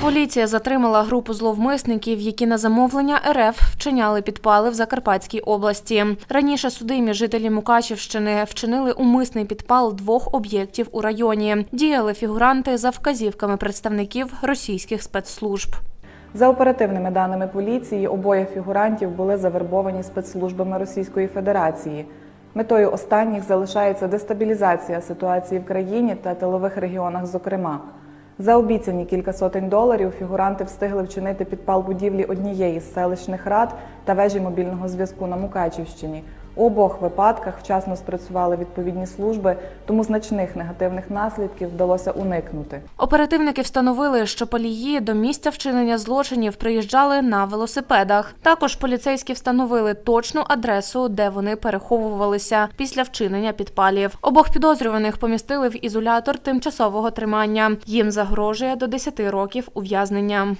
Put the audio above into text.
Поліція затримала групу зловмисників, які на замовлення РФ вчиняли підпали в Закарпатській області. Раніше судимі жителі Мукачівщини вчинили умисний підпал двох об'єктів у районі. Діяли фігуранти за вказівками представників російських спецслужб. За оперативними даними поліції, обоє фігурантів були завербовані спецслужбами Російської Федерації. Метою останніх залишається дестабілізація ситуації в країні та тилових регіонах, зокрема. За обіцяні кілька сотень доларів фігуранти встигли вчинити підпал будівлі однієї з селищних рад та вежі мобільного зв'язку на Мукачівщині. Обох випадках вчасно спрацювали відповідні служби, тому значних негативних наслідків вдалося уникнути. Оперативники встановили, що палії до місця вчинення злочинів приїжджали на велосипедах. Також поліцейські встановили точну адресу, де вони переховувалися після вчинення підпалів. Обох підозрюваних помістили в ізолятор тимчасового тримання. Їм загрожує до 10 років ув'язнення.